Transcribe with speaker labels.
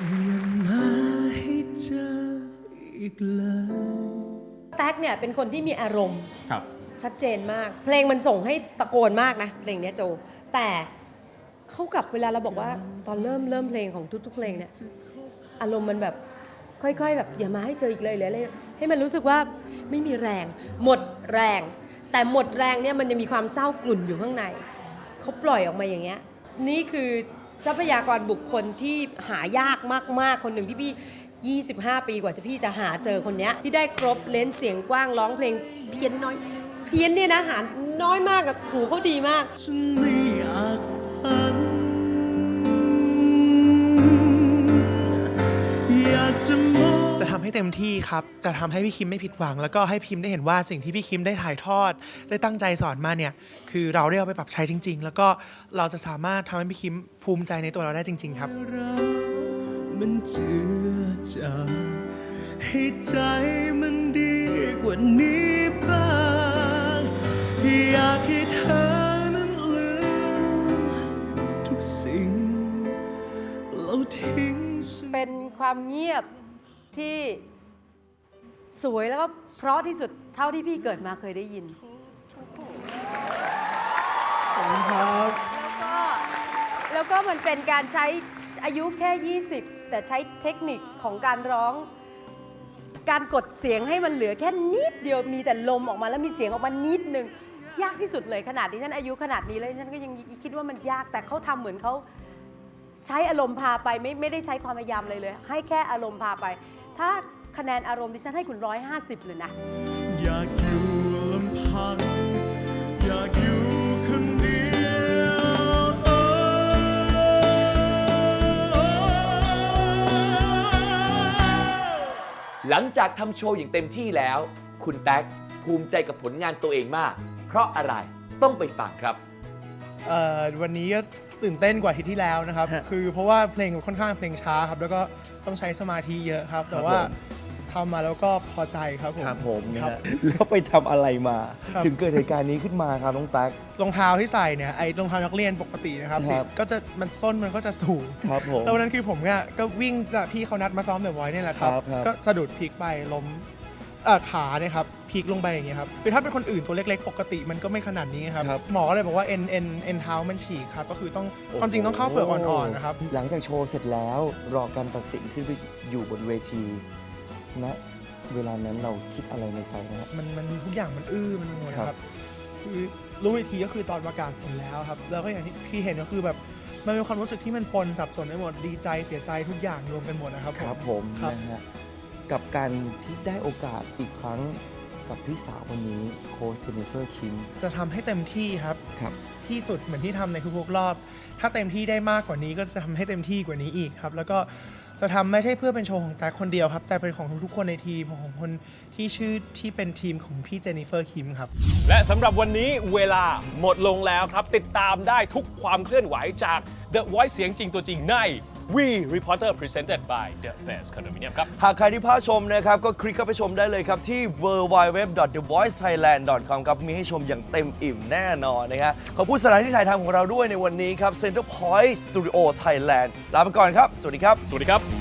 Speaker 1: อย่ามาให้เจออีกเลย
Speaker 2: แท็กเนี่ยเป็นคนที่มีอารมณ์
Speaker 3: ครับ
Speaker 2: ชัดเจนมาก เพลงมันส่งให้ตะโกนมากนะ เพลงเนี้ยโจ แต่เข้ากับเวลาเราบอกว่าตอนเริ่มเริ่มเพลงของทุกๆเพลงเนี่ยอารมณ์มันแบบค่อยๆ แบบอย่ามาให้เจออีกเลยหรืออะไรให้มันรู้สึกว่าไม่มีแรง หมดแรง แต่หมดแรงเนี่ยมันยังมีความเศร้ากลุ่นอยู่ข้างในเขาปล่อยออกมาอย่างเงี้ยนี่คือ ทรัพยากรบุคคลที่หายากมาก ๆ คนหนึ่งที่พี่ 25 ปีกว่าจะพี่จะหาเจอคนเนี้ยที่ได้ครบเลนส์เสียงกว้างร้องเพลงเพี้ยนน้อย เพี้ยนเนี่ยนะหาน้อยมากกับหูเขาดีมาก
Speaker 1: ฉันไม่อยากฟัง จะมอง
Speaker 4: จะทำให้เต็มที่ครับ จะทำให้พี่คิมไม่ผิดหวัง แล้วก็ให้พิมพ์ได้เห็นว่าสิ่งที่พี่คิมได้ถ่ายทอด ได้ตั้งใจสอนมาเนี่ย คือเราได้เอาไปปรับใช้จริง ๆ แล้วก็เราจะสามารถทำให้พี่คิมภูมิใจในตัวเราได้จริง ๆ ครับ
Speaker 1: เรามันเจือจางให้ใจมันดีกว่านี้
Speaker 2: เป็นความเงียบที่สวยแล้วก็เพราะที่สุดเท่าที่พี่เกิดมาเคยได้ยิน
Speaker 1: ครับ
Speaker 2: แล้วก็แล้วก็มันเป็นการใช้อายุแค่ 20 แต่ใช้เทคนิคของการร้อง การกดเสียงให้มันเหลือแค่นิดเดียวมีแต่ลมออกมาแล้วมีเสียงออกมานิดนึง ยากที่สุดเลยขนาดที่ฉันอายุขนาดนี้เลยฉันก็ยังคิดว่ามันยากแต่เขาทำเหมือนเขา ใช้อารมณ์พาไปไม่ไม่ได้ใช้ความพยายามเลยเลย ให้แค่อารมณ์พาไป ถ้าคะแนนอารมณ์ดิฉันให้คุณร้อยห้าสิบเลยนะ
Speaker 1: อยากอยู่ลำพังอยากอยู่คนเดียว
Speaker 5: หลังจากทำโชว์อย่างเต็มที่แล้ว คุณแท็กภูมิใจกับผลงานตัวเองมาก เพราะอะไรต้องไปฟังครับ
Speaker 4: เอ่อวันนี้ก็ตื่นเต้นกว่าอาทิตย์ที่แล้วนะครับคือเพราะว่าเพลงค่อนข้างเพลงช้าครับ แล้วก็ต้องใช้สมาธิเยอะครับ แต่ว่าทำมาแล้วก็พอใจครับผม
Speaker 6: ครับผมนะ
Speaker 4: ครั
Speaker 6: ฮะ
Speaker 4: บ
Speaker 6: แล้วไปทำอะไรมา
Speaker 4: ครับ
Speaker 6: ถึงเกิดเหตุการณ์นี้ขึ้นมาครับน้องตั๊ก
Speaker 4: รองเท้าที่ใส่เนี่ยไอ้รองเท้านักเรียนปกตินะครับ
Speaker 6: ครับ
Speaker 4: ก็จะมันส้นมันก็จะสูง
Speaker 6: ครับผม
Speaker 4: แล้ววันนั้นคือผมเนี่ยก็วิ่งจากพี่เขานัดมาซ้อมเดอะไวท์เนี่ยแหละครับ
Speaker 6: ครับครับ
Speaker 4: ก็สะดุดพลิกไปล้ม เอ่อขาเนี่ยครับพลิกลงไปอย่างเงี้ยครับคือถ้าเป็นคนอื่นตัวเล็กๆ ปกติมันก็ไม่ขนาดนี้ครับ
Speaker 6: ครับ
Speaker 4: หมอก็เลยบอกว่าเอ็นเอ็นเอ็นเท้ามันฉีกครับก็คือต้องความจริงต้องเข้าเฟือกอ่อนๆนะครับ
Speaker 6: หลังจากโชว์เสร็จแล้วรอการตัดสินขึ้นไปอยู่บนเวทีณเวลานั้นเราคิดอะไรในใจนะฮะ
Speaker 4: มันมันทุกอย่างมันอื้อมันหมด
Speaker 6: ครับ
Speaker 4: ครับคือรู้อีกทีก็คือตอนประกาศผลแล้วครับ แล้วก็อย่างที่พี่เห็นก็คือแบบมันเป็นความรู้สึกที่มันปนสับสนไปหมดดีใจเสียใจทุกอย่างรวมกันหมดนะครับ
Speaker 6: ครับผม
Speaker 4: ครับ
Speaker 6: นะฮะ กับการที่ได้โอกาสอีกครั้งกับพี่สาวคนนี้โค้ชเจนนิเฟอร์คิม
Speaker 4: จะทำให้เต็มที่ครับ
Speaker 6: ครับ
Speaker 4: ที่สุดเหมือนที่ทำในทุกๆรอบ ถ้าเต็มที่ได้มากกว่านี้ก็จะทำให้เต็มที่กว่านี้อีกครับ แล้วก็จะทำไม่ใช่เพื่อเป็นโชว์ของแต่คนเดียวครับ แต่เป็นของทุกๆคนในทีมของคนที่ชื่อที่เป็นทีมของพี่เจนนิเฟอร์คิมครับ
Speaker 3: และสำหรับวันนี้เวลาหมดลงแล้วครับ ติดตามได้ทุกความเคลื่อนไหวจาก The Voice เสียงจริงตัวจริงใน We Reporter Presented by The Best Condominium ครับ
Speaker 6: หากใครที่พลาดชมนะครับ ก็คลิกเข้าไปชมได้เลยครับ ที่ www.thevoicethailand.com ครับ มีให้ชมอย่างเต็มอิ่มแน่นอนนะฮะขอบคุณสถานที่ถ่ายทำของเราด้วยในวันนี้ครับ Center Point Studio Thailand ลาไปก่อนครับ สวัสดีครับ
Speaker 3: สวัสดีครับ